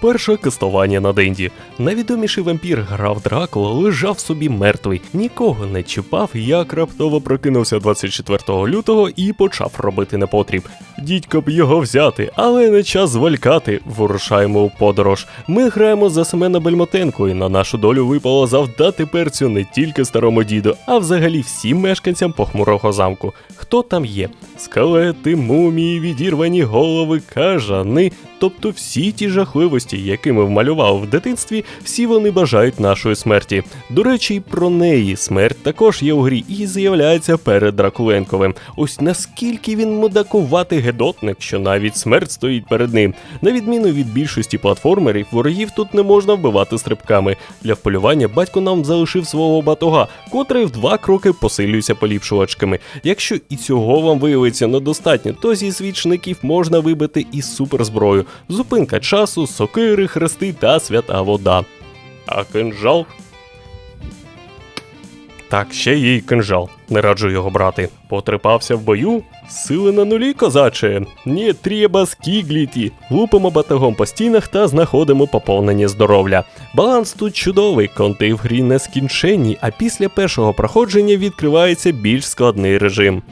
Перше кастування на Денді. Найвідоміший вампір грав Дракула лежав собі мертвий, нікого не чіпав, як раптово прокинувся 24 лютого і почав робити непотріб. Дідько б його взяти, але не час зволькати. Вирушаємо у подорож. Ми граємо за Семена Бельмотенко, і на нашу долю випало завдати перцю не тільки старому діду, а взагалі всім мешканцям похмурого замку. Хто там є? Скелети, мумії, відірвані голови, кажани, тобто всі ті жахливості, якими вмалював в дитинстві, всі вони бажають нашої смерті. До речі, про неї смерть також є у грі і з'являється перед Дракуленковим. Ось наскільки він мудакуватий гедотник, що навіть смерть стоїть перед ним. На відміну від більшості платформерів, ворогів тут не можна вбивати стрибками. Для вполювання батько нам залишив свого батога, котрий в два кроки посилюється поліпшувачками. Якщо і цього вам виявиться недостатньо, то зі свічників можна вибити і суперзброю, зупинка часу, сокири, хрести та свята вода. А кинжал так, ще є кинжал. Не раджу його брати. Потрепався в бою? Сили на нулі, козаче. Ні, треба скігліті. Лупимо батагом по стінах та знаходимо поповнення здоров'я. Баланс тут чудовий, конти в грі нескінченні, а після першого проходження відкривається більш складний режим.